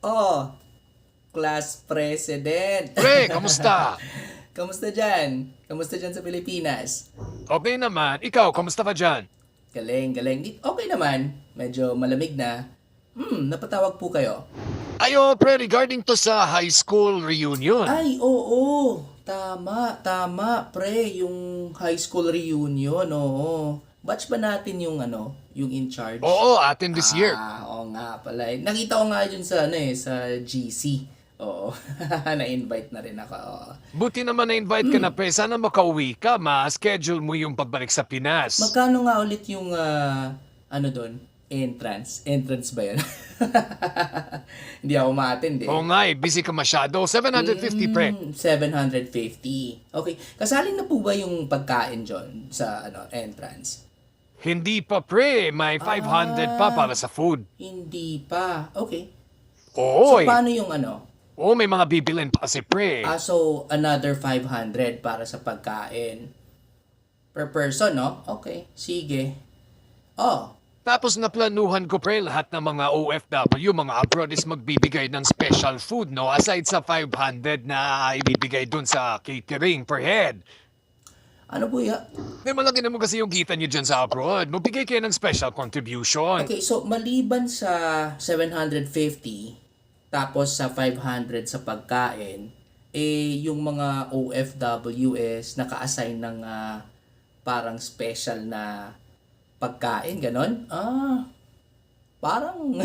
Oh, class president. Pre, kamusta? Kamusta dyan? Kamusta dyan sa Pilipinas? Okay naman. Ikaw, kamusta ka dyan? Galing, galing. Di- Okay naman. Medyo malamig na. Hmm, napatawag po kayo. Ayo, pre, regarding to sa high school reunion. Ay, oo. Tama, tama, pre. Yung high school reunion, oo. Batch ba natin yung ano, yung in charge? Oo, atin this year. Ah, oo nga pala. Nakita ko nga yun sa, ano eh, sa GC. Oo. Na-invite na rin ako. oo. Buti naman na-invite ka na, pre. Sana makauwi ka. Ma-schedule mo yung pagbalik sa Pinas. Magkano nga ulit yung, ah, ano doon? Entrance. Entrance ba yun? Hindi ako ma-attend eh. Oo nga eh, busy ka masyado. 750, pre. Hmm, 750. Okay. Kasali na po ba yung pagkain John sa ano entrance? Hindi pa, pre. May 500 pa para sa food. Hindi pa. Okay. Oo, So eh. paano yung ano? Oo, may mga bibilin pa kasi, pre. Ah, so another 500 para sa pagkain. Per person, no? Okay. Sige. Oh, Tapos naplanuhan ko, pre, lahat ng mga OFW, mga abroad is magbibigay ng special food, no? Aside sa 500 na ibibigay dun sa catering per head. Ano po ya? Di malaki naman kasi yung kita nyo dyan sa abroad. Magbigay kayo ng special contribution. Okay, so maliban sa 750 tapos sa 500 sa pagkain, eh yung mga OFW is naka-assign ng ah, parang special na pagkain, ganon? Ah, parang...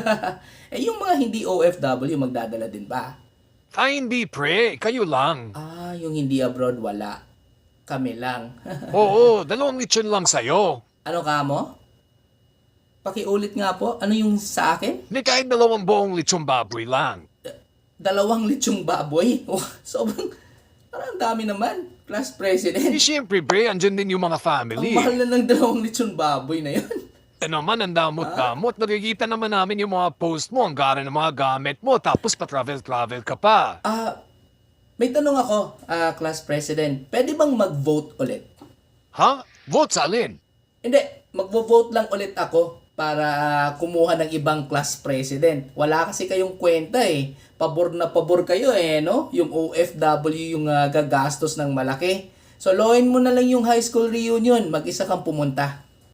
eh yung mga hindi OFW magdadala din ba? Ay, hindi, pre. Kayo lang. Ah, yung hindi abroad wala. Kami lang. Oo, dalawang lechon lang sa'yo. ano ka mo? Pakiulit nga po, ano yung sa akin? Ni kahit dalawang buong lechon baboy lang. dalawang lechong baboy. Oh, sobrang, parang ang dami naman. Class president. Eh, syempre, pre, andyan din yung mga Ang family. mahal na ng dalawang lechong baboy na yun. Eh naman, ang damot-damot. Nakikita naman namin yung mga post mo, ang gara ng mga gamit mo, tapos pa-travel-travel ka pa. Ah, may tanong ako, ah, class president. Pwede bang mag-vote ulit? Ha? Vote sa alin? Hindi, magvo-vote lang ulit ako para kumuha ng ibang class president. Wala kasi kayong kwenta eh. Pabor na pabor kayo eh, no? Yung OFW yung ah, gagastos ng malaki. So, loin mo na lang yung high school reunion. Mag-isa kang pumunta.